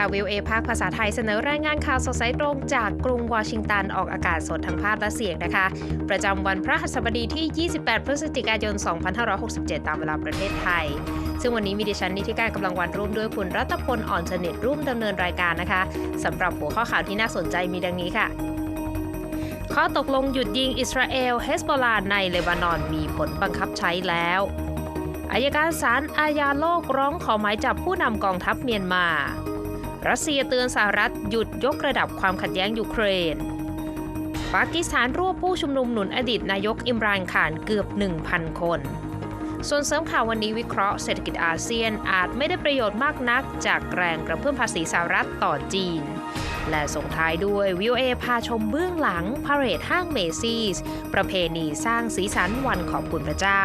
ค่ะวิวเอภาคภาษาไทยเสนอรายงานข่าวสดสายตรงจากกรุงวอชิงตันออกอากาศสดทั้งภาพและเสียงนะคะ ประจำวันพระหัสบดีที่ 28 พฤศจิกายน 2567 ตามเวลาประเทศไทย ซึ่งวันนี้มีดิฉันนิติการกำลังวันร่วมด้วยคุณรัตพลอ่อนสนิทร่วมดำเนินรายการนะคะสำหรับหัวข้อข่าวที่น่าสนใจมีดังนี้ค่ะข้อตกลงหยุดยิงอิสราเอลเฮสบอลาในเลบานอนมีผลบังคับใช้แล้วอายการศาลอาญาโลกร้องขอหมายจับผู้นำกองทัพเมียนมา รัสเซียเตือนสหรัฐหยุดยกระดับความขัดแย้งยูเครน ปากีสถานรวบผู้ชุมนุมหนุนอดีตนายกอิมรานข่านเกือบ 1,000 คน ส่วนเสริมข่าววันนี้วิเคราะห์เศรษฐกิจอาเซียนอาจไม่ได้ประโยชน์มากนัก จากแรงกระเพื่อมภาษีสหรัฐต่อจีน และส่งท้ายด้วยวิวเอพาชมเบื้องหลังพาเรดห้างเมซี่ประเพณีสร้างสีสันวันขอบคุณพระเจ้า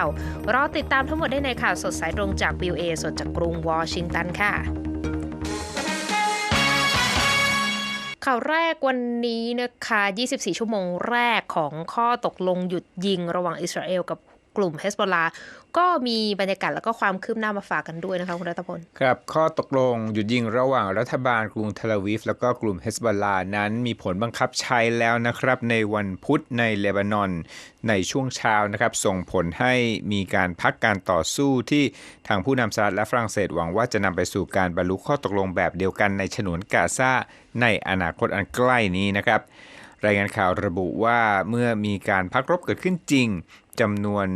รอติดตามทั้งหมดได้ในข่าวสดสายตรงจากวิวเอสดจากกรุงวอชิงตันค่ะ ข่าวแรกวันนี้นะคะ 24 ชั่วโมงแรกของข้อตกลงหยุดยิงระหว่างอิสราเอลกับกลุ่มเฮสบอลา ก็มีบรรยากาศแล้วก็ความคืบหน้ามาฝากกันด้วยนะคะคุณรัตพล ครับข้อตกลงหยุดยิงระหว่างรัฐบาลกรุงเทลอาวีฟแล้วก็กลุ่มเฮสบอลานั้นมีผลบังคับใช้แล้วนะครับ ในวันพุธในเลบานอนในช่วงเช้านะครับ ส่งผลให้มีการพักการต่อสู้ที่ทางผู้นำสหรัฐและฝรั่งเศสหวังว่าจะนำไปสู่การบรรลุข้อตกลงแบบเดียวกันในฉนวนกาซาในอนาคตอันใกล้นี้นะครับ รายงานข่าวระบุว่าเมื่อมีการพักรบเกิดขึ้นจริงจำนวน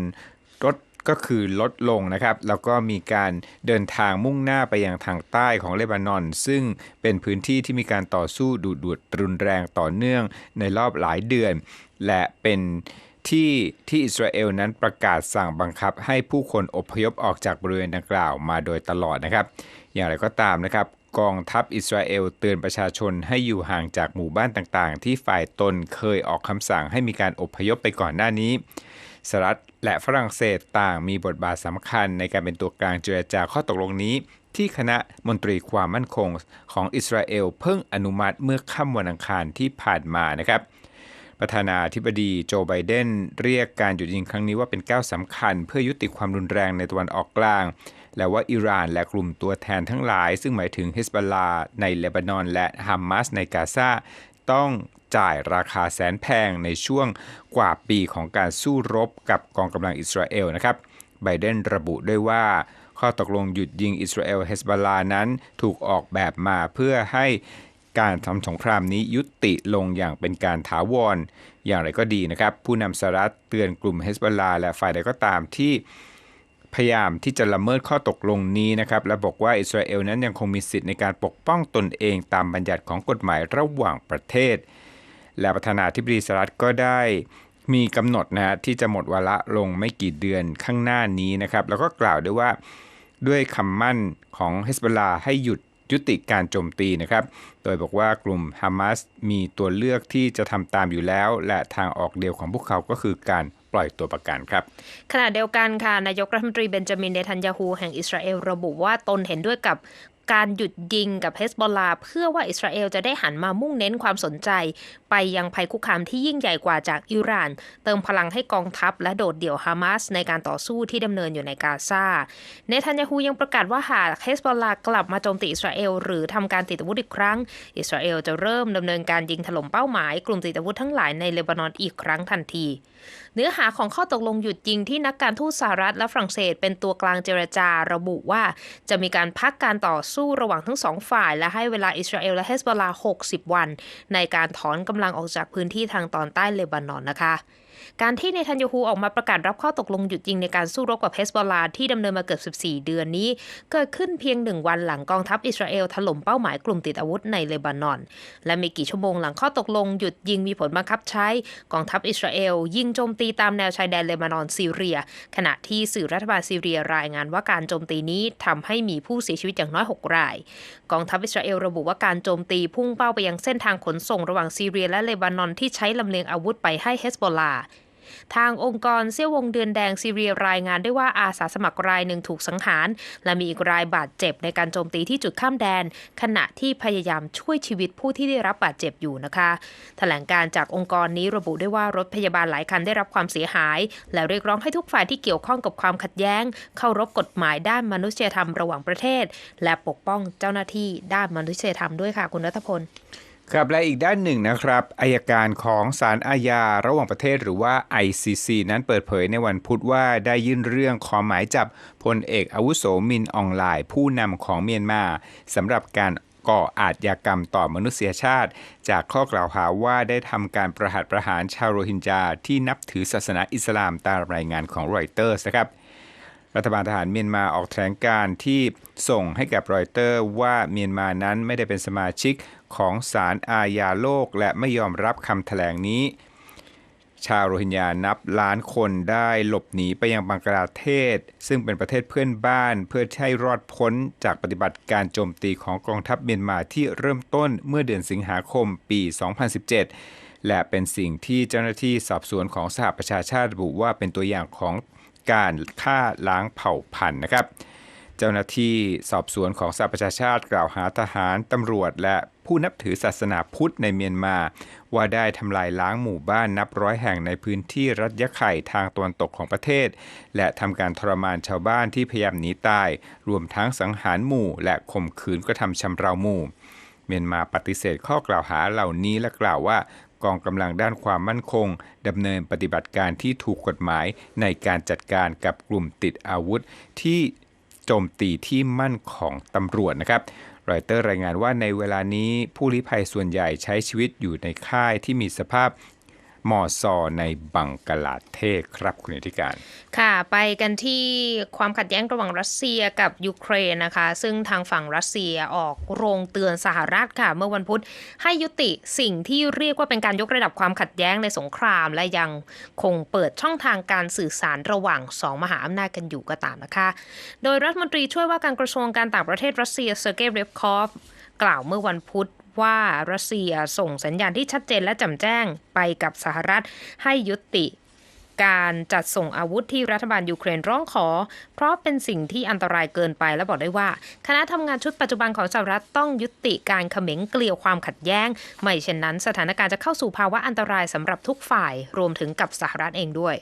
รถ ก็คือลดลงนะครับ แล้วก็มีการเดินทางมุ่งหน้าไปยังทางใต้ของเลบานอน ซึ่งเป็นพื้นที่ที่มีการต่อสู้ดุดดรุนแรงต่อเนื่องในรอบหลายเดือน และเป็นที่ที่อิสราเอลนั้นประกาศสั่งบังคับ ให้ผู้คนอพยพออกจากบริเวณดังกล่าวมาโดยตลอดนะครับ อย่างไรก็ตามนะครับกองทัพอิสราเอลเตือนประชาชนให้อยู่ห่างจากหมู่บ้านต่างๆ ที่ฝ่ายตนเคยออกคำสั่งให้มีการอพยพไปก่อนหน้านี้ สหรัฐและฝรั่งเศสต่างมีบทบาทสำคัญในการเป็นตัวกลางเจรจาข้อตกลงนี้ ที่คณะมนตรีความมั่นคงของอิสราเอลเพิ่งอนุมัติเมื่อค่ำวันอังคารที่ผ่านมานะครับประธานาธิบดีโจไบเดนเรียกการหยุดยิงครั้งนี้ว่าเป็นก้าวสำคัญ เพื่อยุติความรุนแรงในตะวันออกกลาง และว่าอิหร่านและกลุ่มตัวแทนทั้งหลาย ซึ่งหมายถึงเฮสบอลาในเลบานอนและฮัมมัสในกาซาต้อง จ่ายราคาแสนแพงในช่วงกว่าปีของการสู้รบกับกองกำลังอิสราเอลนะครับไบเดนระบุด้วยว่า ข้อตกลงหยุดยิงอิสราเอลเฮสบอลานั้นถูกออกแบบมาเพื่อให้การทำสงครามนี้ยุติลงอย่างเป็นการถาวร อย่างไรก็ดีนะครับ ผู้นำสหรัฐเตือนกลุ่มเฮสบอลาและฝ่ายใดก็ตามที่พยายามที่จะละเมิดข้อตกลงนี้นะครับ และบอกว่าอิสราเอลนั้นยังคงมีสิทธิ์ในการปกป้องตนเองตามบัญญัติของกฎหมายระหว่างประเทศ และประธานาธิบดีสหรัฐก็ได้มีกำหนดนะฮะที่จะหมดวาระลงไม่กี่เดือนข้างหน้านี้นะครับ แล้วก็กล่าวด้วยว่าด้วยคำมั่นของเฮสบลาให้หยุดยุติการโจมตีนะครับ โดยบอกว่ากลุ่มฮามาสมีตัวเลือกที่จะทำตามอยู่แล้ว และทางออกเดียวของพวกเขาก็คือการปล่อยตัวประกันครับ ขณะเดียวกันค่ะ นายกรัฐมนตรีเบนจามินเนทันยาฮูแห่งอิสราเอลระบุว่าตนเห็นด้วยกับ การหยุดยิงกับเฮสบอลลาเพื่อว่าอิสราเอลจะได้หันมามุ่งเน้นความสนใจ ไปยังภัยคุกคามที่ยิ่งใหญ่กว่าจากอิหร่าน เติมพลังให้กองทัพและโดดเดี่ยวฮามาสในการต่อสู้ที่ดำเนินอยู่ในกาซาเนทันยาฮูยังประกาศว่าหากเฮสบอลลากลับมาโจมตีอิสราเอลหรือทำการติดอาวุธอีกครั้ง อิสราเอลจะเริ่มดำเนินการยิงถล่มเป้าหมายกลุ่มติดอาวุธทั้งหลายในเลบานอนอีกครั้งทันที เนื้อหาของข้อตกลงหยุดยิงที่นักการทูตสหรัฐและฝรั่งเศส เป็นตัวกลางเจรจาระบุว่าจะมีการพักการต่อสูู้้ระหว่างทั้งสองฝ่าย และให้เวลาอิสราเอลและเฮสบอลา 60 วัน ในการถอนกำลังออกจากพื้นที่ทางตอนใต้เลบานอนนะคะ การที่ในทันยูฮูออกมาประกาศรับข้อตกลงหยุดยิงในการสู้รบกับเฮสบอลาที่ดำเนินมาเกือบ 14 เดือนนี้ เกิดขึ้นเพียงหนึ่งวันหลังกองทัพอิสราเอลถล่มเป้าหมายกลุ่มติดอาวุธในเลบานอน และม่กี่ชั่วโมงหลังข้อตกลงหยุดยิงมีผลบังคับใช้ กองทัพอิสราเอลยิงโจมตีตามแนวชายแดนเลบานอนซีเรีย ขณะที่สื่อรัฐบาลซีเรียรายงานว่าการโจมตีนี้ทำให้มีผู้เสียชีวิตอย่างน้อย 6 ราย กองทัพอิสราเอลระบุว่าการโจมตีพุ่งเป้าไปยังเส้นทางขนส่งระหว่างซีเรียและเลบานอนที่ใช้ลำเลียงอาวุธไปให้เฮสบอลา ทางองค์กรเซี่ยววงเดือนแดงซีเรียรายงานได้ว่าอาสาสมัครรายหนึ่งถูกสังหาร และมีอีกรายบาดเจ็บในการโจมตีที่จุดข้ามแดน ขณะที่พยายามช่วยชีวิตผู้ที่ได้รับบาดเจ็บอยู่นะคะแถลงการจากองค์กรนี้ระบุได้ว่ารถพยาบาลหลายคันได้รับความเสียหาย และเรียกร้องให้ทุกฝ่ายที่เกี่ยวข้องกับความขัดแย้งเคารพกฎหมายด้านมนุษยธรรมระหว่างประเทศ และปกป้องเจ้าหน้าที่ด้านมนุษยธรรมด้วยค่ะคุณรัฐพล ครับและอีกด้านหนึ่งนะครับอายการของศาลอาญาระหว่างประเทศหรือว่า ICC นั้นเปิดเผยในวันพุธว่าได้ยื่นเรื่องขอหมายจับพลเอกอาวุโสมินอองไลน์ผู้นำของเมียนมาสำหรับการก่ออาชญากรรมต่อมนุษยชาติ จากข้อกล่าวหาว่าได้ทำการประหัตประหารชาวโรฮิงญาที่นับถือศาสนาอิสลามตามรายงานของรอยเตอร์สนะครับ รัฐบาลทหารเมียนมาออกแถลงการที่ส่งให้กับรอยเตอร์ว่าเมียนมานั้นไม่ได้เป็นสมาชิกของศาลอาญาโลก และไม่ยอมรับคำแถลงนี้ ชาวโรฮิงญานับล้านคนได้หลบหนีไปยังบังกลาเทศ ซึ่งเป็นประเทศเพื่อนบ้านเพื่อให้รอดพ้นจากปฏิบัติการโจมตีของกองทัพเมียนมาที่เริ่มต้นเมื่อเดือนสิงหาคมปี 2017 และเป็นสิ่งที่เจ้าหน้าที่สอบสวนของสหประชาชาติระบุว่าเป็นตัวอย่างของ การฆ่าล้างเผ่าพันธุ์นะครับ เจ้าหน้าที่สอบสวนของสหประชาชาติกล่าวหาทหารตำรวจและผู้นับถือศาสนาพุทธในเมียนมา ว่าได้ทำลายล้างหมู่บ้านนับร้อยแห่งในพื้นที่รัฐยะไข่ทางตะวันตกของประเทศ และทำการทรมานชาวบ้านที่พยายามหนีตาย รวมทั้งสังหารหมู่ และข่มขืนกระทำชำเราหมู่เมียนมาปฏิเสธข้อกล่าวหาเหล่านี้และกล่าวว่า กองกำลังด้านความมั่นคงดำเนินปฏิบัติการที่ถูกกฎหมายในการจัดการกับกลุ่มติดอาวุธที่โจมตีที่มั่นของตำรวจนะครับรอยเตอร์รายงานว่าในเวลานี้ผู้ลี้ภัยส่วนใหญ่ใช้ชีวิตอยู่ในค่ายที่มีสภาพ มอซอในบังกลาเทศครับคุณอธิการ ค่ะ ไปกันที่ความขัดแย้งระหว่างรัสเซียกับยูเครนนะคะ ซึ่งทางฝั่งรัสเซียออกโรงเตือนสหรัฐค่ะ เมื่อวันพุธให้ยุติสิ่งที่เรียกว่าเป็นการยกระดับความขัดแย้งในสงคราม และยังคงเปิดช่องทางการสื่อสารระหว่างสองมหาอำนาจกันอยู่ก็ตามนะคะ โดยรัฐมนตรีช่วยว่าการกระทรวงการต่างประเทศรัสเซียเซอร์เกย์เรฟคอฟกล่าวเมื่อวันพุธ ว่ารัสเซียส่งสัญญาณที่ชัดเจนและแจ่มแจ้งไปกับสหรัฐให้ยุติการจัดส่งอาวุธที่รัฐบาลยูเครนร้องขอ เพราะเป็นสิ่งที่อันตรายเกินไปและบอกได้ว่า คณะทำงานชุดปัจจุบันของสหรัฐต้องยุติการเขม็งเกลียวความขัดแย้ง ไม่เช่นนั้นสถานการณ์จะเข้าสู่ภาวะอันตรายสำหรับทุกฝ่ายรวมถึงกับสหรัฐเองด้วย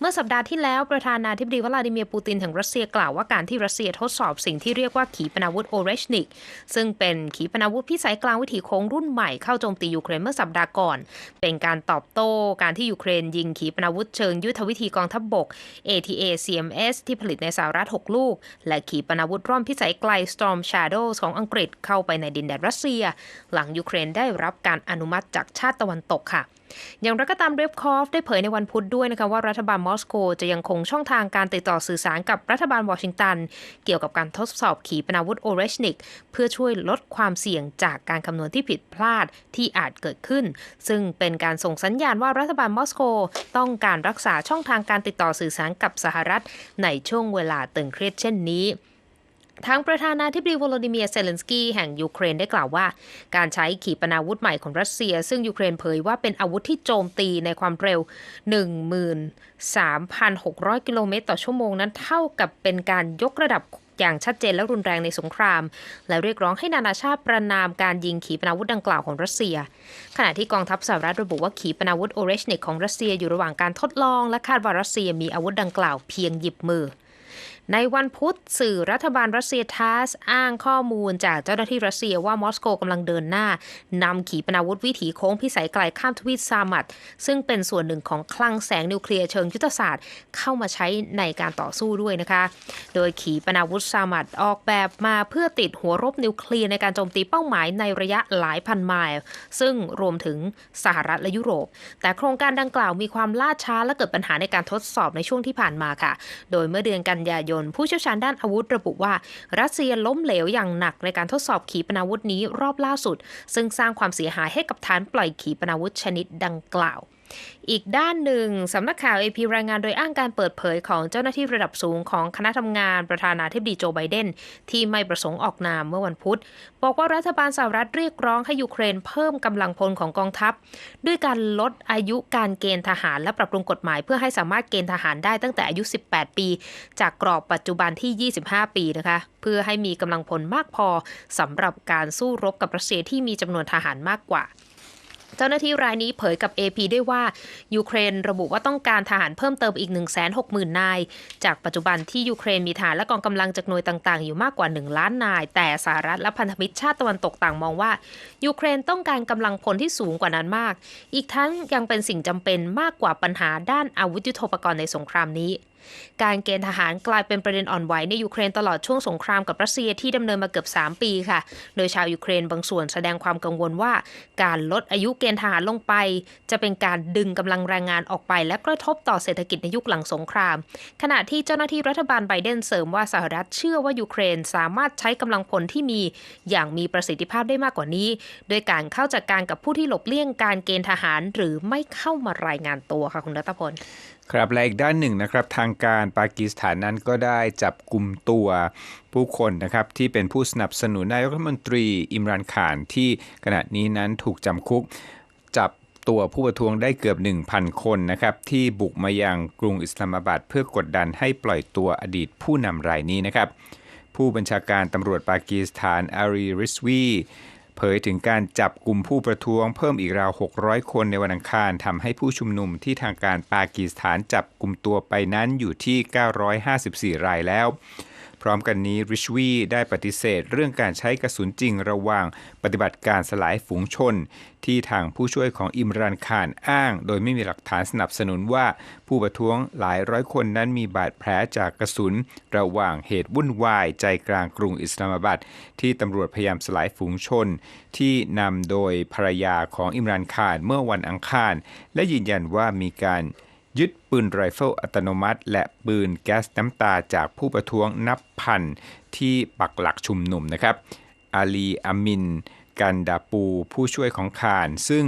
เมื่อสัปดาห์ที่แล้วประธานาธิบดีวลาดิเมียร์ปูตินแห่งรัสเซียกล่าวว่าการที่รัสเซียทดสอบสิ่งที่เรียกว่าขีปนาวุธโอเรชนิก ซึ่งเป็นขีปนาวุธพิสัยกลางวิถีโค้งรุ่นใหม่เข้าโจมตียูเครนเมื่อสัปดาห์ก่อน เป็นการตอบโต้การที่ยูเครนยิงขีปนาวุธเชิงยุทธวิธีกองทัพบบก ATA CMS ที่ผลิตในสหรัฐ 6 ลูก และขีปนาวุธร่อมพิสัยไกล Storm Shadows ของอังกฤษเข้าไปในดินแดนรัสเซีย หลังยูเครนได้รับการอนุมัติจากชาติตะวันตกค่ะ อย่างไรก็ตามเรฟคอฟได้เผยในวันพุธด้วยนะคะว่ารัฐบาลมอสโกจะยังคงช่องทางการติดต่อสื่อสารกับรัฐบาลวอชิงตัน เกี่ยวกับการทดสอบขีปนาวุธโอเรชนิก เพื่อช่วยลดความเสี่ยงจากการคำนวณที่ผิดพลาดที่อาจเกิดขึ้น ซึ่งเป็นการส่งสัญญาณว่ารัฐบาลมอสโก ต้องการรักษาช่องทางการติดต่อสื่อสารกับสหรัฐในช่วงเวลาตึงเครียดเช่นนี้ ทางประธานาธิบดีวโลดิเมียร์เซเลนสกี้แห่งยูเครนได้กล่าวว่า การใช้ขีปนาวุธใหม่ของรัสเซีย ซึ่งยูเครนเผยว่าเป็นอาวุธที่โจมตีในความเร็ว 13,600 กิโลเมตรต่อชั่วโมงนั้นเท่ากับเป็นการยกระดับอย่างชัดเจนและรุนแรงในสงคราม และเรียกร้องให้นานาชาติประนามการยิงขีปนาวุธดังกล่าวของรัสเซีย ขณะที่กองทัพสหรัฐระบุว่าขีปนาวุธโอเรชเนกของรัสเซียอยู่ระหว่างการทดลองและคาดว่ารัสเซียมีอาวุธดังกล่าวเพียงหยิบมือ ในวันพุธสื่อรัฐบาลรัสเซียทัสอ้างข้อมูลจากเจ้าหน้าที่รัสเซียว่ามอสโกกำลังเดินหน้านำขีปนาวุธวิถีโค้งพิสัยไกลข้ามทวีปซามัดซึ่งเป็นส่วนหนึ่งของคลังแสงนิวเคลียร์เชิงยุทธศาสตร์ เข้ามาใช้ในการต่อสู้ด้วยนะคะ โดยขีปนาวุธซามัดออกแบบมาเพื่อติดหัวรบนิวเคลียร์ในการโจมตีเป้าหมายในระยะหลายพันไมล์ซึ่งรวมถึงสหรัฐและยุโรป แต่โครงการดังกล่าวมีความล่าช้าและเกิดปัญหาในการทดสอบในช่วงที่ผ่านมาค่ะ โดยเมื่อเดือนกันยายนผู้เชี่ยวชาญด้านอาวุธระบุว่า รัสเซียล้มเหลวอย่างหนักในการทดสอบขีปนาวุธนี้รอบล่าสุด ซึ่งสร้างความเสียหายให้กับฐานปล่อยขีปนาวุธชนิดดังกล่าว อีกด้านหนึ่งสำนักข่าว AP รายงานโดยอ้างการเปิดเผยของเจ้าหน้าที่ระดับสูงของคณะทำงานประธานาธิบดีโจไบเดนที่ไม่ประสงค์ออกนามเมื่อวันพุธ บอกว่ารัฐบาลสหรัฐเรียกร้องให้ยูเครนเพิ่มกำลังพลของกองทัพ ด้วยการลดอายุการเกณฑ์ทหารและปรับปรุงกฎหมายเพื่อให้สามารถเกณฑ์ทหารได้ตั้งแต่อายุ 18 ปี จากกรอบปัจจุบันที่ 25 ปีนะคะ เพื่อให้มีกำลังพลมากพอสำหรับการสู้รบกับรัสเซียที่มีจำนวนทหารมากกว่า เจ้าหน้าที่รายนี้เผยกับ AP ด้วยว่า ยูเครนระบุว่าต้องการทหารเพิ่มเติมอีก 160,000 นาย จากปัจจุบันที่ยูเครนมีฐานและกองกำลังจากหน่วยต่างๆ อยู่มากกว่า 1 ล้านนาย แต่สหรัฐและพันธมิตรชาติตะวันตกต่างมองว่า ยูเครนต้องการกำลังพลที่สูงกว่านั้นมาก อีกทั้งยังเป็นสิ่งจำเป็นมากกว่าปัญหาด้านอาวุธยุทโธปกรณ์ในสงครามนี้ การเกณฑ์ทหารกลายเป็นประเด็นอ่อนไหวในยูเครนตลอดช่วงสงครามกับรัสเซียที่ดำเนินมาเกือบ 3 ปีค่ะ โดยชาวยูเครนบางส่วนแสดงความกังวลว่า การลดอายุเกณฑ์ทหารลงไป จะเป็นการดึงกำลังแรงงานออกไป และกระทบต่อเศรษฐกิจในยุคหลังสงคราม ขณะที่เจ้าหน้าที่รัฐบาลไบเดนเสริมว่าสหรัฐเชื่อว่ายูเครนสามารถใช้กำลังพลที่มี อย่างมีประสิทธิภาพได้มากกว่านี้ โดยการเข้าจัดการกับผู้ที่หลบเลี่ยงการเกณฑ์ทหาร หรือไม่เข้ามารายงานตัวค่ะคุณรัตพล ครับและอีกด้านหนึ่งนะครับทางการปากีสถานนั้นก็ได้จับกลุ่มตัวผู้คนนะครับที่เป็นผู้สนับสนุนนายกรัฐมนตรีอิมรานข่านที่ขณะนี้นั้นถูกจำคุก จับตัวผู้ประท้วงได้เกือบ 1,000 คนนะครับที่บุกมายังกรุงอิสลามบัดเพื่อกดดันให้ปล่อยตัวอดีตผู้นำรายนี้นะครับผู้บัญชาการตำรวจปากีสถานอารีริสวี เผยถึงการจับกลุ่มผู้ประท้วงเพิ่มอีกราว 600 คนในวันอังคารทำให้ผู้ชุมนุมที่ทางการปากีสถานจับกลุ่มตัวไปนั้นอยู่ที่ 954 รายแล้ว พร้อมกันนี้ริชวีได้ปฏิเสธเรื่องการใช้กระสุนจริงระหว่างปฏิบัติการสลายฝูงชน ที่ทางผู้ช่วยของอิมรานข่านอ้าง โดยไม่มีหลักฐานสนับสนุนว่าผู้ประท้วงหลายร้อยคนนั้นมีบาดแผลจากกระสุน ระหว่างเหตุวุ่นวายใจกลางกรุงอิสลามบัดที่ตำรวจพยายามสลายฝูงชน ที่นำโดยภรรยาของอิมรานข่านเมื่อวันอังคาร และยืนยันว่ามีการ ยึดปืนไรเฟิลอัตโนมัติ และปืนแก๊สน้ำตาจากผู้ประท้วงนับพันที่ปักหลักชุมนุมนะครับ อาลีอามิน กันดาปู ผู้ช่วยของคานซึ่ง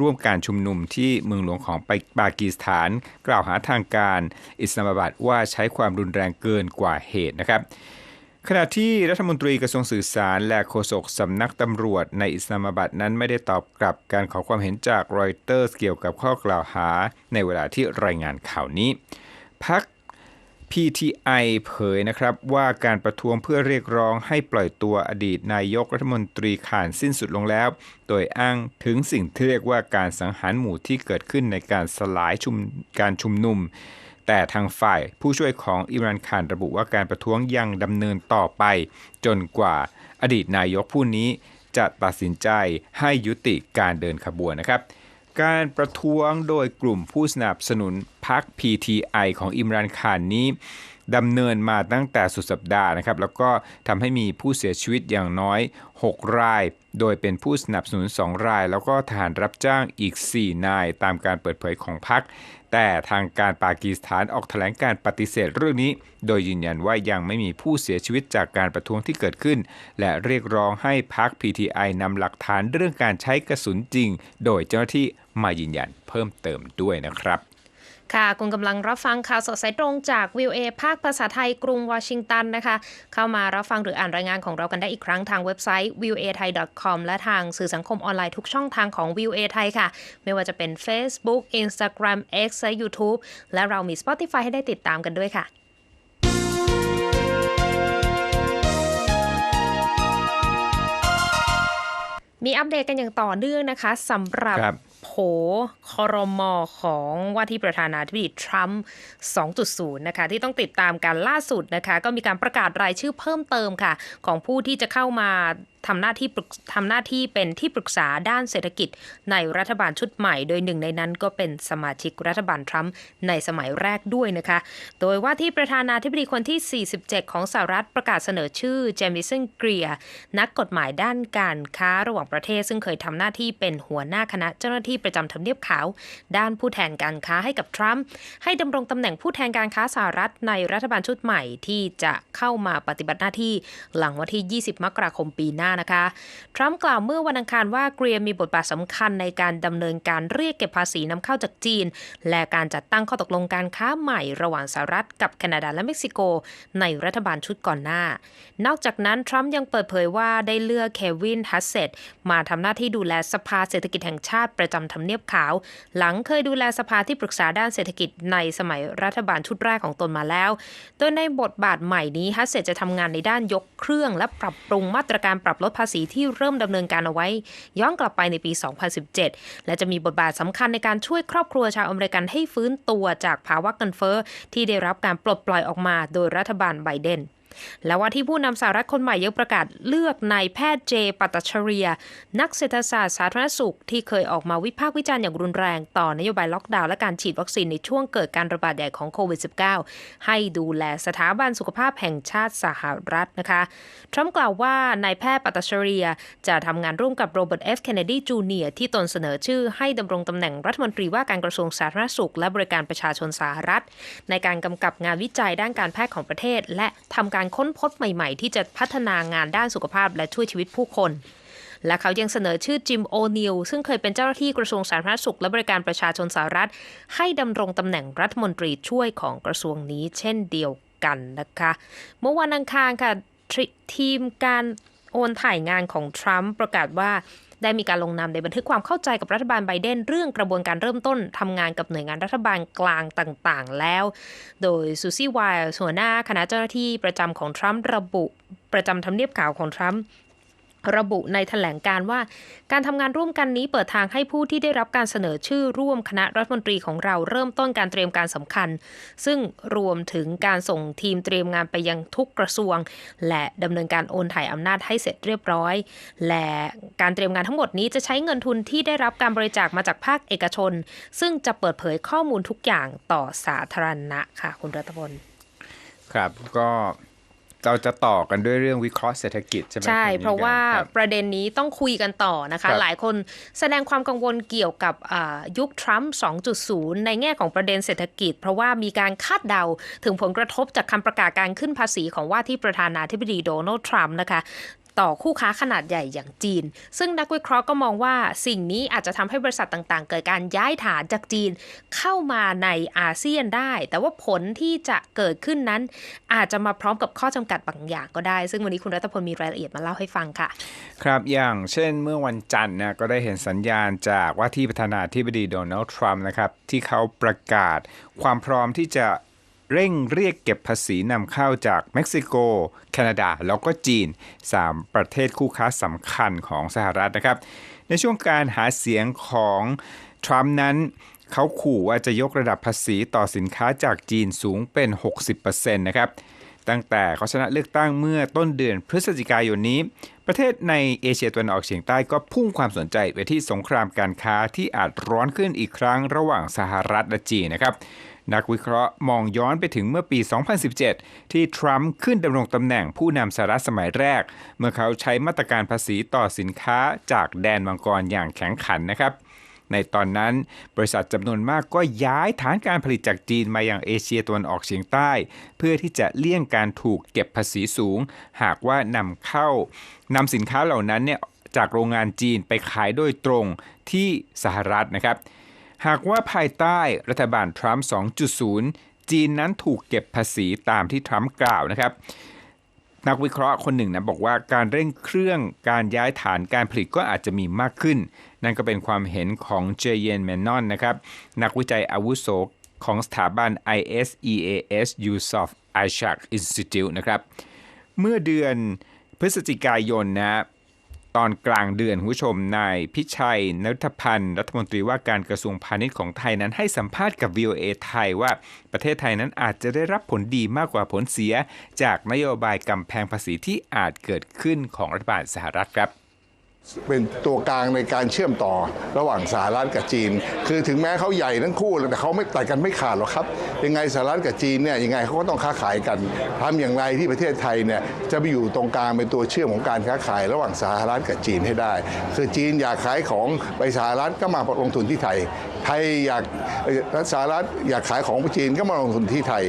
ร่วมการชุมนุมที่เมืองหลวงของปากีสถาน กล่าวหาทางการอิสลามบัดว่าใช้ความรุนแรงเกินกว่าเหตุนะครับ ขณะที่รัฐมนตรีกระทรวงสื่อสารและโฆษกสำนักตำรวจในอิสลามบัดนั้นไม่ได้ตอบกลับการขอความเห็นจากรอยเตอร์สเกี่ยวกับข้อกล่าวหาในเวลาที่รายงานข่าวนี้พัก PTI เผยนะครับว่าการประท้วงเพื่อเรียกร้องให้ปล่อยตัวอดีตนายกรัฐมนตรีข่านสิ้นสุดลงแล้ว โดยอ้างถึงสิ่งที่เรียกว่าการสังหารหมู่ที่เกิดขึ้นในการสลายชุมการชุมนุม แต่ทางฝ่ายผู้ช่วยของอิมรานข่านระบุว่าการประท้วงยังดำเนินต่อไป จนกว่าอดีตนายกผู้นี้จะตัดสินใจให้ยุติการเดินขบวนนะครับ การประท้วงโดยกลุ่มผู้สนับสนุนพรรค PTI ของอิมรานข่านนี้ดำเนินมาตั้งแต่สุดสัปดาห์นะครับ แล้วก็ทำให้มีผู้เสียชีวิตอย่างน้อย 6 ราย โดยเป็นผู้สนับสนุน 2 ราย แล้วก็ทหารรับจ้างอีก 4 นาย ตามการเปิดเผยของพรรค แต่ทางการปากีสถานออกแถลงการปฏิเสธเรื่องนี้ โดยยืนยันว่ายังไม่มีผู้เสียชีวิตจากการประท้วงที่เกิดขึ้น และเรียกร้องให้พรรค PTI นำหลักฐานเรื่องการใช้กระสุนจริง โดยเจ้าหน้าที่มายืนยันเพิ่มเติมด้วยนะครับ ค่ะคุณกำลังรับฟังข่าวสดสายตรงจากวิวเอภาคภาษาไทยกรุงวอชิงตันนะคะ เข้ามารับฟังหรืออ่านรายงานของเรากันได้อีกครั้งทางเว็บไซต์ v i e w a t h a i c o m และทางสื่อสังคมออนไลน์ทุกช่องทางของ v i e w a ไทยค่ะ ไม่ว่าจะเป็น Facebook Instagram X และ YouTube และเรามี Spotify ให้ได้ติดตามกันด้วยค่ะมีอัปเดตกันอย่างต่อเนื่องนะคะสำหรับรับ โผคอรมอของว่าที่ประธานาธิบดีทรัมป์ 2.0 นะคะ ที่ต้องติดตามการล่าสุดนะคะ ก็มีการประกาศรายชื่อเพิ่มเติมค่ะ ของผู้ที่จะเข้ามาทำหน้าที่ทำหน้าที่เป็นที่ปรึกษาด้านเศรษฐกิจในรัฐบาลชุดใหม่ โดยหนึ่งในนั้นก็เป็นสมาชิกรัฐบาลทรัมป์ในสมัยแรกด้วยนะคะ โดยว่าที่ประธานาธิบดีคนที่ 47 ของสหรัฐประกาศเสนอชื่อเจมิสันเกรียนักกฎหมายด้านการค้าระหว่างประเทศ ซึ่งเคยทำหน้าที่เป็นหัวหน้าคณะเจ้าหน้าที่ประจำทำเนียบขาว ด้านผู้แทนการค้าให้กับทรัมป์ให้ดำรงตำแหน่งผู้แทนการค้าสหรัฐในรัฐบาลชุดใหม่ที่จะเข้ามาปฏิบัติหน้าที่หลังวันที่ 20 มกราคมปีหน้านะคะ ทรัมป์กล่าวเมื่อวันอังคารว่าเกรียมีบทบาทสำคัญในการดำเนินการเรียกเก็บภาษีนำเข้าจากจีน และการจัดตั้งข้อตกลงการค้าใหม่ระหว่างสหรัฐกับแคนาดาและเม็กซิโก ในรัฐบาลชุดก่อนหน้า นอกจากนั้นทรัมป์ยังเปิดเผยว่าได้เลือกเควินฮัสเซตมาทำหน้าที่ดูแลสภาเศรษฐกิจแห่งชาติประจำทำเนียบขาว หลังเคยดูแลสภาที่ปรึกษาด้านเศรษฐกิจในสมัยรัฐบาลชุดแรกของตนมาแล้ว โดยในบทบาทใหม่นี้ฮัสเซตจะทำงานในด้านยกเครื่อง และปรับปรุงมาตรการปรับลดภาษีที่เริ่มดำเนินการเอาไว้ ย้อนกลับไปในปี 2017 และจะมีบทบาทสำคัญในการช่วยครอบครัวชาวอเมริกันให้ฟื้นตัวจากภาวะเงินเฟ้อที่ได้รับการปลดปล่อยออกมาโดยรัฐบาลไบเดน และว่าที่ผู้นำสหรัฐคนใหม่ยังประกาศเลือกนายแพทย์เจ ปัตชเรีย นักเศรษฐศาสตร์สาธารณสุขที่เคยออกมาวิพากษ์วิจารณ์อย่างรุนแรงต่อนโยบายล็อกดาวน์และการฉีดวัคซีนในช่วงเกิดการระบาดใหญ่ของโควิด -19 ให้ดูแลสถาบันสุขภาพแห่งชาติสหรัฐนะคะ ทรัมป์กล่าวว่านายแพทย์ปัตตชเรีย จะทำงานร่วมกับโรเบิร์ตเอฟเคนเนดีจูเนียที่ตนเสนอชื่อให้ดำรงตำแหน่งรัฐมนตรีว่าการกระทรวงสาธารณสุข และบริการประชาชนสหรัฐ ในการกำกับงานวิจัยด้านการแพทย์ของประเทศ และทำการค้นพบใหม่ๆ ที่จะพัฒนางานด้านสุขภาพและช่วยชีวิตผู้คน และเขายังเสนอชื่อจิมโอนิลซึ่งเคยเป็นเจ้าหน้าที่กระทรวงสาธารณสุขและบริการประชาชนสหรัฐ ให้ดำรงตำแหน่งรัฐมนตรีช่วยของกระทรวงนี้เช่นเดียวกันนะคะ เมื่อวันอังคารค่ะททีมการโอนถ่ายงานของทรัมป์ประกาศว่า ได้มีการลงนามในบันทึกความเข้าใจกับรัฐบาลไบเดนเรื่องกระบวนการเริ่มต้นทำงานกับหน่วยงานรัฐบาลกลางต่างๆ แล้ว โดยซูซี่ไวล์หัวหน้าคณะเจ้าหน้าที่ประจำของทรัมป์ระบุ ประจำทำเนียบขาวของทรัมป์ ระบุในแถลงการว่า การทำงานร่วมกันนี้เปิดทางให้ผู้ที่ได้รับการเสนอชื่อร่วมคณะรัฐมนตรีของเราเริ่มต้นการเตรียมการสำคัญ ซึ่งรวมถึงการส่งทีมเตรียมงานไปยังทุกกระทรวง และดำเนินการโอนถ่ายอำนาจให้เสร็จเรียบร้อย และการเตรียมงานทั้งหมดนี้จะใช้เงินทุนที่ได้รับการบริจาคมาจากภาคเอกชน ซึ่งจะเปิดเผยข้อมูลทุกอย่างต่อสาธารณะค่ะ คุณรัตพลครับก็ เราจะต่อกันด้วยเรื่องวิเคราะห์เศรษฐกิจใช่ไหมใช่คุณเพราะว่าครับประเด็นนี้ต้องคุยกันต่อนะคะครับหลายคนแสดงความกังวลเกี่ยวกับอ่ายุคทรัมป์ 2.0 ในแง่ของประเด็นเศรษฐกิจ เพราะว่ามีการคาดเดาถึงผลกระทบจากคำประกาศการขึ้นภาษีของว่าที่ประธานาธิบดีโดนัลด์ทรัมป์นะคะ ต่อคู่ค้าขนาดใหญ่อย่างจีน ซึ่งนักวิเคราะห์ก็มองว่าสิ่งนี้อาจจะทำให้บริษัทต่างๆ เกิดการย้ายฐานจากจีนเข้ามาในอาเซียนได้ แต่ว่าผลที่จะเกิดขึ้นนั้น อาจจะมาพร้อมกับข้อจำกัดบางอย่างก็ได้ ซึ่งวันนี้คุณรัตพลมีรายละเอียดมาเล่าให้ฟังค่ะ ครับอย่างเช่นเมื่อวันจันทร์นะก็ได้เห็นสัญญาณจากว่าที่ประธานาธิบดีโดนัลด์ทรัมป์นะครับที่เขาประกาศความพร้อมที่จะ เร่งเรียกเก็บภาษีนำเข้าจากเม็กซิโก แคนาดา แล้วก็จีน 3 ประเทศคู่ค้าสำคัญของสหรัฐนะครับ ในช่วงการหาเสียงของทรัมป์นั้นเขาขู่ว่าจะยกระดับภาษีต่อสินค้าจากจีนสูงเป็น 60%นะครับ ตั้งแต่เขาชนะเลือกตั้งเมื่อต้นเดือนพฤศจิกายนนี้ ประเทศในเอเชียตะวันออกเฉียงใต้ก็พุ่งความสนใจไปที่สงครามการค้าที่อาจร้อนขึ้นอีกครั้งระหว่างสหรัฐและจีนนะครับ นักวิเคราะห์มองย้อนไปถึงเมื่อปี 2017 ที่ทรัมป์ขึ้นดำรงตำแหน่งผู้นำสหรัฐสมัยแรก เมื่อเขาใช้มาตรการภาษีต่อสินค้าจากแดนมังกรอย่างแข็งขันนะครับ ในตอนนั้นบริษัทจำนวนมากก็ย้ายฐานการผลิตจากจีนมายังเอเชียตะวันออกเฉียงใต้ เพื่อที่จะเลี่ยงการถูกเก็บภาษีสูง หากว่านำเข้านำสินค้าเหล่านั้นเนี่ยจากโรงงานจีนไปขายโดยตรงที่สหรัฐนะครับ หากว่าภายใต้รัฐบาลทรัมป์ 2.0 จีนนั้นถูกเก็บภาษีตามที่ทรัมป์กล่าวนะครับ นักวิเคราะห์คนหนึ่งนะบอกว่าการเร่งเครื่องการย้ายฐานการผลิตก็อาจจะมีมากขึ้น นั่นก็เป็นความเห็นของเจเยนแมนนอนนะครับ นักวิจัยอาวุโสของสถาบัน ISEAS Yusof Ishak Institute นะครับ เมื่อเดือนพฤศจิกายนนะ ตอนกลางเดือนคุณผู้ชมนายพิชัยนรุทพันธ์รัฐมนตรีว่าการกระทรวงพาณิชย์ของไทยนั้นให้สัมภาษณ์กับ VOA ไทยว่าประเทศไทยนั้นอาจจะได้รับผลดีมากกว่าผลเสีย จากนโยบายกำแพงภาษีที่อาจเกิดขึ้นของรัฐบาลสหรัฐครับ เป็นตัวกลางในการเชื่อมต่อระหว่างสหรัฐกับจีน คือถึงแม้เขาใหญ่ทั้งคู่แต่เขาไม่ตัดกันไม่ขาดหรอกครับ ยังไงสหรัฐกับจีนเนี่ยยังไงเขาก็ต้องค้าขายกันทำอย่างไรที่ประเทศไทยเนี่ยจะไปอยู่ตรงกลางเป็นตัวเชื่อมของการค้าขายระหว่างสหรัฐกับจีนให้ได้ คือจีนอยากขายของไปสหรัฐก็มาลงทุนที่ไทย ไทยอยากสหรัฐอยากขายของไปจีนก็มาลงทุนที่ไทย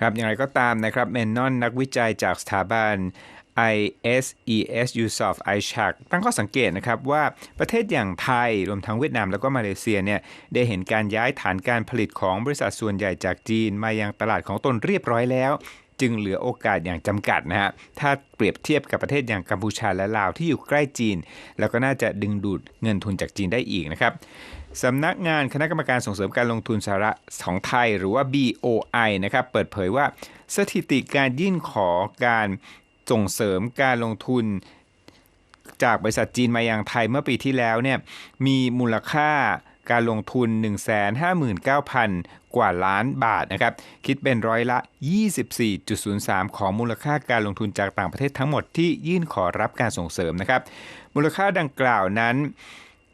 ครับอย่างไรก็ตามนะครับเมนนอนนักวิจัยจากสถาบัน ISES USOF i c h a k ตั้งข้อสังเกตนะครับว่าประเทศอย่างไทยรวมทั้งเวียดนามแล้วก็มาเลเซียเนี่ยได้เห็นการย้ายฐานการผลิตของบริษัทส่วนใหญ่จากจีนมายังตลาดของตนเรียบร้อยแล้ว จึงเหลือโอกาสอย่างจำกัดนะฮะถ้าเปรียบเทียบกับประเทศอย่างกัมพูชาและลาวที่อยู่ใกล้จีน แล้วก็น่าจะดึงดูดเงินทุนจากจีนได้อีกนะครับสำนักงานคณะกรรมการส่งเสริมการลงทุนสาระของไทยหรือว่า BOI นะครับเปิดเผยว่าสถิติการยื่นขอการ ส่งเสริมการลงทุน จากบริษัทจีนมายังไทยเมื่อปีที่แล้วเนี่ยมีมูลค่าการลงทุน 159,000 กว่าล้านบาทนะครับ คิดเป็นร้อยละ 24.03 ของมูลค่าการลงทุนจากต่างประเทศทั้งหมดที่ยื่นขอรับการส่งเสริมนะครับ มูลค่าดังกล่าวนั้น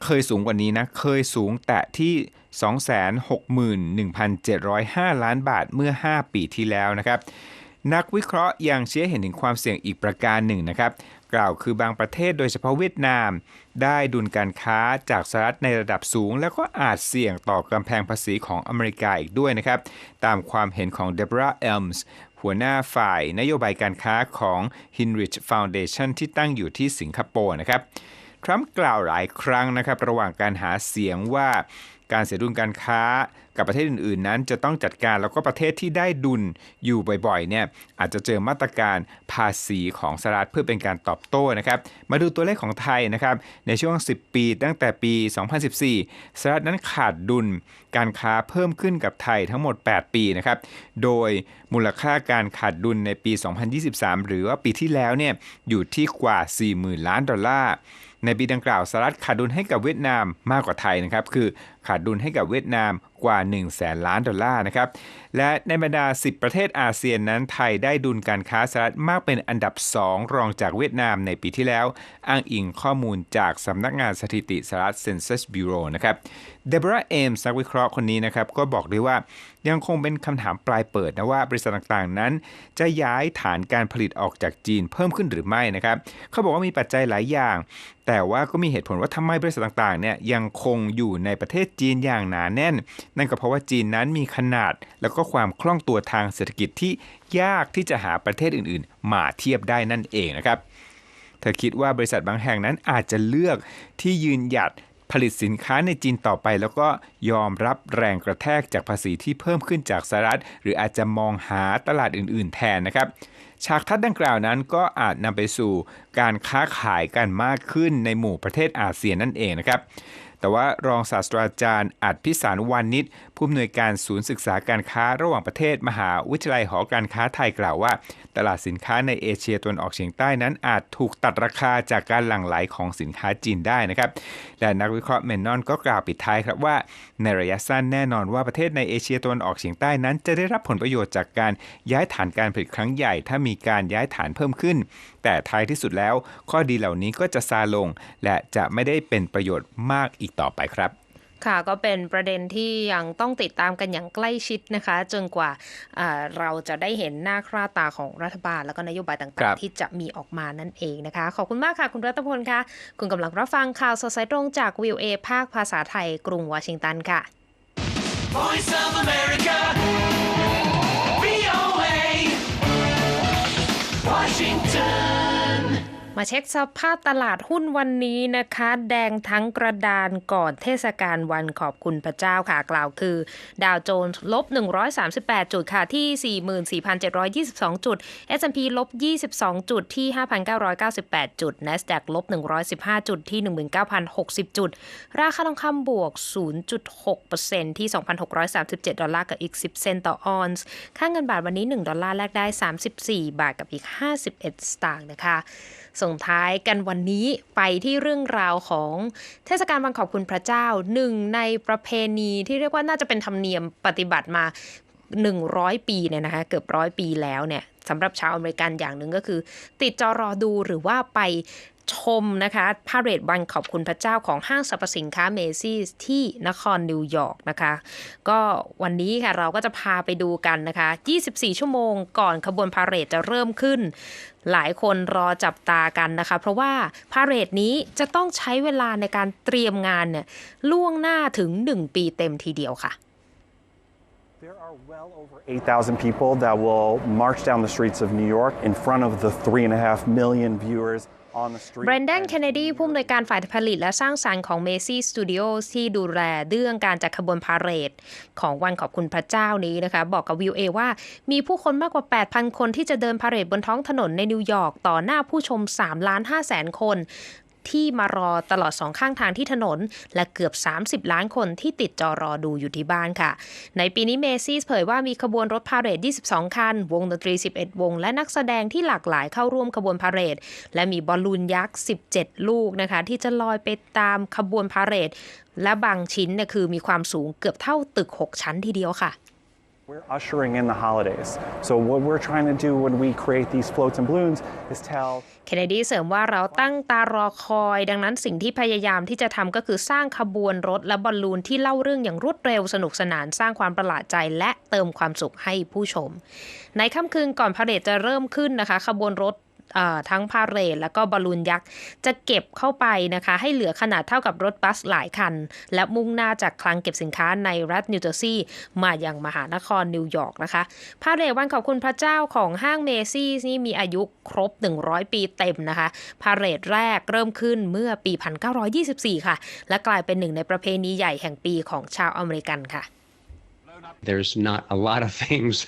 เคยสูงกว่านี้นะ เคยสูงแตะที่ 261,705 ล้านบาทเมื่อ 5 ปีที่แล้วนะครับ นักวิเคราะห์ยังเชี้เห็นถึงความเสี่ยงอีกประการหนึ่งนะครับ กล่าวคือบางประเทศโดยเฉพาะเวียดนาม ได้ดุลการค้าจากสหรัฐในระดับสูง แล้วก็อาจเสี่ยงต่อกำแพงภาษีของอเมริกาอีกด้วยนะครับ ตามความเห็นของเดบราเอลมส์หัวหน้าฝ่ายนโยบายการค้าของ Hinrich Foundation ที่ตั้งอยู่ที่สิงคโปร์นะครับทรัมป์กล่าวหลายครั้งนะครับ ระหว่างการหาเสียงว่าการเสียดุลการค้า กับประเทศอื่นๆ นั้นจะต้องจัดการแล้วก็ประเทศที่ได้ดุลอยู่บ่อยๆเนี่ยอาจจะเจอมาตรการภาษีของสหรัฐเพื่อเป็นการตอบโต้นะครับมาดูตัวเลขของไทยนะครับในช่วง 10 ปีตั้งแต่ปี 2014 สหรัฐนั้นขาดดุลการค้าเพิ่มขึ้นกับไทยทั้งหมด 8 ปีนะครับโดยมูลค่าการขาดดุลในปี 2023 หรือว่าปีที่แล้วเนี่ยอยู่ที่กว่า 40,000 ล้านดอลลาร์ในปีดังกล่าวสหรัฐขาดดุลให้กับเวียดนามมากกว่าไทยนะครับ คือ ขาดดุลให้กับเวียดนามกว่า 1 0 0 0 0แสนล้านดอลลาร์นะครับ และในบรรดา 10 ประเทศอาเซียนนั้นไทยได้ดุลการค้าสหรัฐมากเป็นอันดับ 2 รองจากเวียดนามในปีที่แล้ว อ้างอิงข้อมูลจากสำนักงานสถิติสหรัฐ Census Bureau นะครับเดบราเอมส์นักวิเคราะห์คนนี้นะครับ ก็บอกด้วยว่ายังคงเป็นคำถามปลายเปิดนะว่าบริษัทต่างๆนั้น จะย้ายฐานการผลิตออกจากจีนเพิ่มขึ้นหรือไม่นะครับเขาบอกว่ามีปัจจัยหลายอย่าง แต่ว่าก็มีเหตุผลว่าทำไมบริษัทต่างๆเนี่ยยังคงอยู่ในประเทศจีนอย่างหนาแน่น นั่นก็เพราะว่าจีนนั้นมีขนาด แล้วก็ความคล่องตัวทางเศรษฐกิจที่ยากที่จะหาประเทศอื่นๆ มาเทียบได้นั่นเองนะครับเธอคิดว่าบริษัทบางแห่งนั้นอาจจะเลือกที่ยืนหยัดผลิตสินค้าในจีนต่อไป แล้วก็ยอมรับแรงกระแทกจากภาษีที่เพิ่มขึ้นจากสหรัฐ หรืออาจจะมองหาตลาดอื่น ๆ แทนนะครับฉากทัศน์ดังกล่าวนั้นก็อาจนำไปสู่การค้าขายกันมากขึ้นในหมู่ประเทศอาเซียนนั่นเองนะครับ แต่ว่ารองศาสตราจารย์อัดพิสารวานิชผู้อำนวยการศูนย์ศึกษาการค้าระหว่างประเทศมหาวิทยาลัยหอการค้าไทยกล่าวว่า ตลาดสินค้าในเอเชียตะวันออกเฉียงใต้นั้นอาจถูกตัดราคาจากการหลั่งไหลของสินค้าจีนได้นะครับและนักวิเคราะห์เมนนอนก็กล่าวปิดท้ายครับว่า ในระยะสั้นแน่นอนว่าประเทศในเอเชียตะวันออกเฉียงใต้นั้น จะได้รับผลประโยชน์จากการย้ายฐานการผลิตครั้งใหญ่ ถ้ามีการย้ายฐานเพิ่มขึ้น แต่ท้ายที่สุดแล้ว ข้อดีเหล่านี้ก็จะซาลง และจะไม่ได้เป็นประโยชน์มากอีกต่อไปครับค่ะก็เป็นประเด็นที่ยังต้องติดตามกันอย่างใกล้ชิดนะคะ จนกว่าอ่าเราจะได้เห็นหน้าคราตาของรัฐบาล แล้วก็นโยบายครัต่างบๆที่จะมีออกมานั่นเองนะคะ ขอบคุณมากค่ะ คุณรัตพลค่ะ คุณกำลังรับฟังข่าวสดสายตรงจากวิวเอภาคภาษาไทย กรุงวอชิงตันค่ะ Voice of America. Washington. มาเช็คสภาพตลาดหุ้นวันนี้นะคะ แดงทั้งกระดานก่อนเทศกาลวันขอบคุณพระเจ้าค่ะกล่าวคือ ดาวโจนส์ลบ 138 จุดค่ะที่ 44,722 จุด S&P ลบ 22 จุดที่ 5,998 จุด NASDAQ ลบ 115 จุดที่ 19,060 จุด ราคาทองคำบวก 0.6%ที่ 2,637 ดอลลาร์กับอีก 10 เซนต์ต่อออนซ์ค่าเงินบาทวันนี้ 1 ดอลลาร์แลกได้ 34 บาทกับอีก 51 สตางค์นะคะ ส่งท้ายกันวันนี้ไปที่เรื่องราวของเทศกาลวันขอบคุณพระเจ้าหนึ่งในประเพณีที่เรียกว่าน่าจะเป็นธรรมเนียมปฏิบัติมา 100 ปีเนี่ยนะคะเกือบร้อยปีแล้วเนี่ยสำหรับชาวอเมริกันอย่างหนึ่งก็คือ ติดจอรอดูหรือว่าไป ชมนะคะพาเรดวันขอบคุณพระเจ้าของห้างสรรพสินค้าเมซี่ที่นครนิวยอร์กนะคะ ก็วันนี้ค่ะเราก็จะพาไปดูกันนะคะ 24 ชั่วโมงก่อนขบวนพาเรดจะเริ่มขึ้น หลายคนรอจับตากันนะคะ เพราะว่าพาเรดนี้จะต้องใช้เวลาในการเตรียมงานเนี่ยล่วงหน้าถึง 1 ปีเต็มทีเดียวค่ะ There are well over 8,000 people that will march down the streets of New York in front of the 3.5 million viewers. แบรนด n น And เคนเนดีผู้อำนวยการฝ่ายผลิตและสร้างสรรค์ของ Macy Studios ที่ดูแลเรื่องการจัดขบวนพาเหรดของวันขอบคุณพระเจ้านี้นะคะ บอกกับวิวเอว่ามีผู้คนมากกว่า 8,000 คนที่จะเดินพาเหรดบนท้องถนนในนิวยอร์กต่อหน้าผู้ชม3ล้าน5แสนคน ที่มารอตลอดสองข้างทางที่ถนน และเกือบ 30 ล้านคนที่ติดจอรอดูอยู่ที่บ้านค่ะ ในปีนี้เมซี่เผยว่ามีขบวนรถพาเหรด 22 คัน วงดนตรี 11 วง และนักแสดงที่หลากหลายเข้าร่วมขบวนพาเหรด และมีบอลลูนยักษ์ 17 ลูกนะคะ ที่จะลอยไปตามขบวนพาเหรด และบางชิ้นเนี่ยคือมีความสูงเกือบเท่าตึก 6 ชั้นทีเดียวค่ะ เคนเนดีเสริมว่าเราตั้งตารอคอย ดังนั้นสิ่งที่พยายามที่จะทำก็คือสร้างขบวนรถและบอลลูนที่เล่าเรื่องอย่างรวดเร็วสนุกสนานสร้างความประหลาดใจและเติมความสุขให้ผู้ชม ในค่ำคืนก่อนพาเหรดจะเริ่มขึ้นนะคะ ขบวนรถ ทั้งพาเหรดแล้วก็บอลลูนยักษ์จะเก็บเข้าไปนะคะ ให้เหลือขนาดเท่ากับรถบัสหลายคัน และมุ่งหน้าจากคลังเก็บสินค้าในรัฐนิวเจอร์ซีย์มาอยังมหานครนิวยอร์กนะคะพาเหรดวันขอบคุณพระเจ้าของห้างเมซี่นี่มีอายุครบ 100 ปีเต็มนะคะ พาเหรดแรกเริ่มขึ้นเมื่อปี 1924 ค่ะ และกลายเป็นหนึ่งในประเพณีใหญ่แห่งปีของชาวอเมริกันค่ะ There's not a lot of things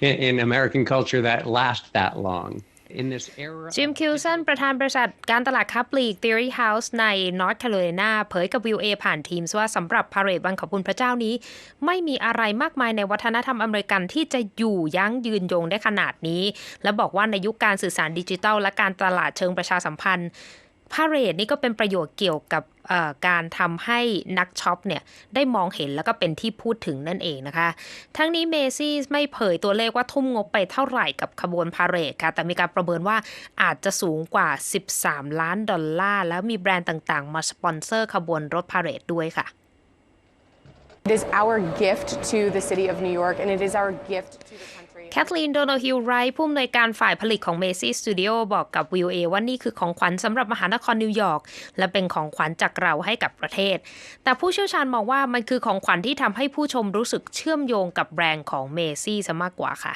in, in American culture that last that long. In this era, จิมคิวสันประธานบริษัทการตลาดค้าปลีก Theory House ใน North Carolina เผยกับวิวเอผ่านทีมว่าสำหรับพาเหรดวันขอบคุณพระเจ้านี้ ไม่มีอะไรมากมายในวัฒนธรรมอเมริกันที่จะอยู่ยั้งยืนยงได้ขนาดนี้ และบอกว่าในยุคการสื่อสารดิจิทัลและการตลาดเชิงประชาสัมพันธ์ พาเรดนี่ก็เป็นประโยชน์เกี่ยวกับการทำให้นักช็อปเนี่ยได้มองเห็นแล้วก็เป็นที่พูดถึงนั่นเองนะคะ ทั้งนี้เมซี่ไม่เผยตัวเลขว่าทุ่มงบไปเท่าไหร่กับขบวนพาเหรดค่ะ แต่มีการประเมินว่าอาจจะสูงกว่า 13 ล้านดอลลาร์ แล้วมีแบรนด์ต่างๆ มาสปอนเซอร์ขบวนรถพาเหรดด้วยค่ะ It is our gift to the city of New York, and it is our gift to the country. แคทลีนโดนัลฮิลไรท์ผู้อำนวยการฝ่ายผลิตของ Macy Studio บอกกับ VOA ว่านี่คือของขวัญสำหรับมหานครนิวยอร์กและเป็นของขวัญจากเราให้กับประเทศ แต่ผู้เชี่ยวชาญมองว่ามันคือของขวัญที่ทำให้ผู้ชมรู้สึกเชื่อมโยงกับแบรนด์ของ Macy ซะมากกว่าค่ะ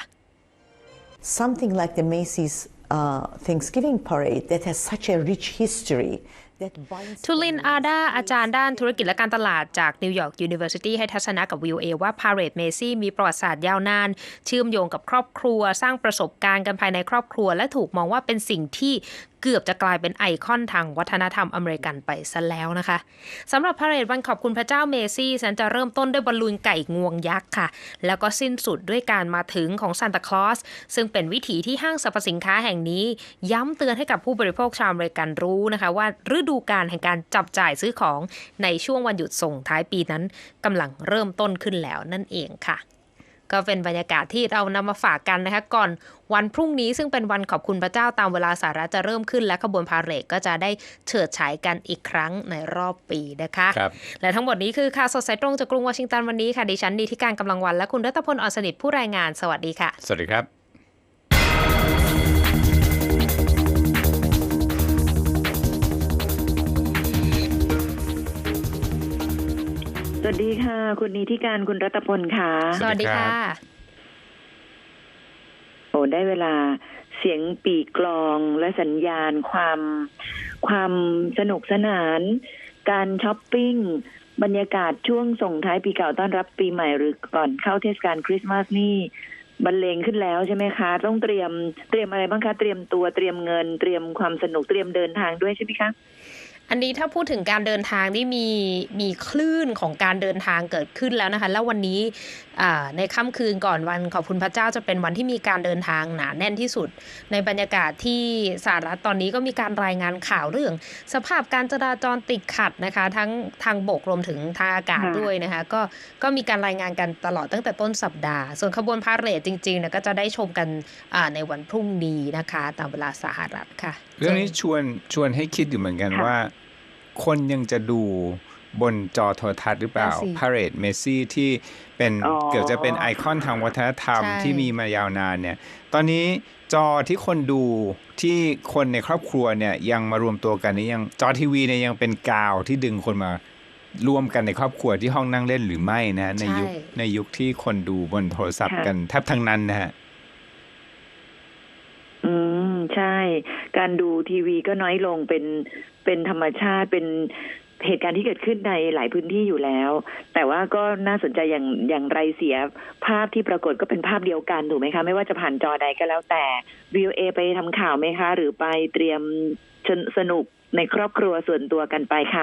something like the Macy's uh, Thanksgiving parade that has such a rich history ทูลินอาดาอาจารย์ด้านธุรกิจและการตลาดจากนิวยอร์ก University ให้ทัศนะกับ VOA ว่า Parade Macy มีประวัติศาสตร์ยาวนาน เชื่อมโยงกับครอบครัว สร้างประสบการณ์กันภายในครอบครัว และถูกมองว่าเป็นสิ่งที่เกือบจะกลายเป็นไอคอนทางวัฒนธรรมอเมริกันไปซะแล้วนะคะสำหรับพาเหรดวันขอบคุณพระเจ้าเมซี่ฉันจะเริ่มต้นด้วยบอลลูนไก่งวงยักษ์ค่ะ แล้วก็สิ้นสุดด้วยการมาถึงของซานตาคลอสซึ่งเป็นวิถีที่ห้างสรรพสินค้าแห่งนี้ ย้ำเตือนให้กับผู้บริโภคชาวอเมริกันรู้นะคะว่าฤดูกาลแห่งการจับจ่ายซื้อของในช่วงวันหยุดส่งท้ายปีนั้นกำลังเริ่มต้นขึ้นแล้วนั่นเองค่ะก็เป็นบรรยากาศที่เรานำมาฝากกันนะคะก่อนวันพรุ่งนี้ซึ่งเป็นวันขอบคุณพระเจ้าตามเวลาสหรัฐจะเริ่มขึ้น และขบวนพาเหรดก็จะได้เฉิดฉายกันอีกครั้งในรอบปีนะคะครับและทั้งหมดนี้คือข่าวสดสายตรงจากกรุงวอชิงตันวันนี้ค่ะดิฉันดีที่การกำลังวันและคุณรัตพลอ่อนสนิทผู้รายงานสวัสดีค่ะ สวัสดีครับ สวัสดีค่ะ คุณนิติการคุณรัตพลค่ะ สวัสดีค่ะ โอ้ได้เวลาเสียงปีกลองและสัญญาณความความสนุกสนาน การช้อปปิ้ง บรรยากาศช่วงส่งท้ายปีเก่าต้อนรับปีใหม่หรือก่อนเข้าเทศกาลคริสต์มาสนี่บรรเลงขึ้นแล้วใช่ไหมคะ ต้องเตรียมเตรียมอะไรบ้างคะ เตรียมตัวเตรียมเงิน เตรียมความสนุกเตรียมเดินทางด้วยใช่ไหมคะ อันนี้ถ้าพูดถึงการเดินทางนี่มีมีคลื่นของการเดินทางเกิดขึ้นแล้วนะคะ แล้ววันนี้อ่าในค่ำคืนก่อนวันขอบคุณพระเจ้าจะเป็นวันที่มีการเดินทางหนาแน่นที่สุด ในบรรยากาศที่สหรัฐตอนนี้ก็มีการรายงานข่าวเรื่อง สภาพการจราจรติดขัดนะคะ ทั้งทางบกรวมถึงทางอากาศค่ะด้วยนะคะ ก็ก็มีการรายงานกันตลอดตั้งแต่ต้นสัปดาห์ ส่วนขบวนพาเหรดจริงๆเนี่ยก็จะได้ชมกันอ่าในวันพรุ่งนี้นะคะ ตามเวลาสหรัฐค่ะ เรื่องนี้ชวนชวนให้คิดอยู่เหมือนกันค่ะว่า คนยังจะดูบนจอโทรทัศน์หรือเปล่านั่นสิพาเรดเมสซี่ที่เป็นอ๋อเกือบจะเป็นไอคอนทางวัฒนธรรมใช่ที่มีมายาวนานเนี่ย ตอนนี้จอที่คนดูที่คนในครอบครัวเนี่ยยังมารวมตัวกันนี่ยังจอทีวีเนี่ยยังเป็นกาวที่ดึงคนมาร่วมกันในครอบครัวที่ห้องนั่งเล่นหรือไม่นะ ในยุคใช่ในยุคที่คนดูบนโทรศัพท์ค่ะกันแทบทั้งนั้นนะฮะอืม ใช่ การดูทีวีก็น้อยลงเป็น เป็นธรรมชาติเป็นเหตุการณ์ที่เกิดขึ้นในหลายพื้นที่อยู่แล้ว แต่ว่าก็น่าสนใจอย่างอย่างไรเสียภาพที่ปรากฏก็เป็นภาพเดียวกันถูกไหมคะ ไม่ว่าจะผ่านจอใดก็แล้วแต่ VOA ไปทำข่าวไหมคะ หรือไปเตรียมสนุกในครอบครัวส่วนตัวกันไปคะ